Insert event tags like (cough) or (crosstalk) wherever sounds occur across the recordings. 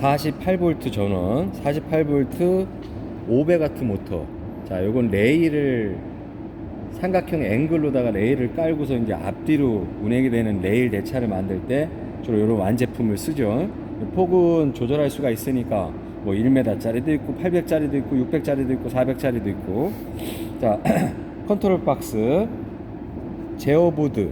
48V 전원, 48V 500W 모터. 자, 요건 레일을 삼각형 앵글로다가 레일을 깔고서 이제 앞뒤로 운행이 되는 레일 대차를 만들 때 주로 이런 완제품을 쓰죠. 폭은 조절할 수가 있으니까 뭐 1m짜리도 있고 800짜리도 있고 600짜리도 있고 400짜리도 있고 자 (clears throat) 컨트롤 박스 제어보드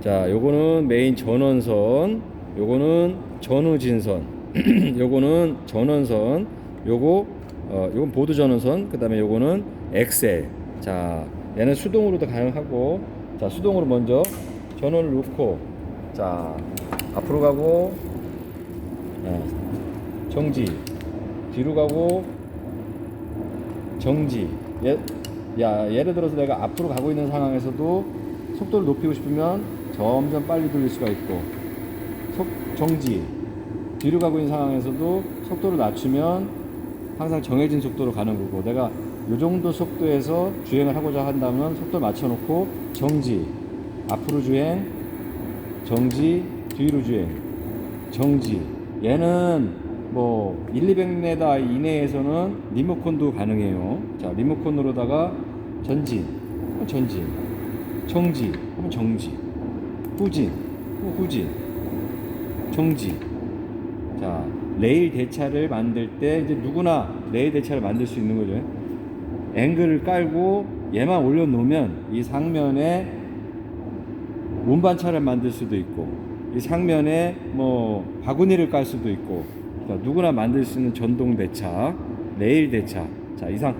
자 요거는 메인 전원선 요거는 전후진선 (clears throat) 요거는 전원선 요거 어 요건 보드 전원선 그 다음에 요거는 엑셀. 자 얘는 수동으로도 가능하고 자 수동으로 먼저 전원을 놓고 자 앞으로 가고 자, 정지. 뒤로 가고 정지. 예, 야 예를 들어서 내가 앞으로 가고 있는 상황에서도 속도를 높이고 싶으면 점점 빨리 돌릴 수가 있고 속 정지 뒤로 가고 있는 상황에서도 속도를 낮추면 항상 정해진 속도로 가는 거고 내가 이 정도 속도에서 주행을 하고자 한다면 속도 맞춰놓고 정지 앞으로 주행 정지 뒤로 주행 정지. 얘는 뭐 1, 200m 이내에서는 리모컨도 가능해요. 자 리모컨으로다가 전진 전진 정지 정지 후진 후진 정지 자 레일 대차를 만들 때 이제 누구나 레일 대차를 만들 수 있는 거죠 앵글을 깔고 얘만 올려놓으면 이 상면에 운반차를 만들 수도 있고 이 상면에 뭐 바구니를 깔 수도 있고 자, 누구나 만들 수 있는 전동 대차, 레일 대차. 자 이상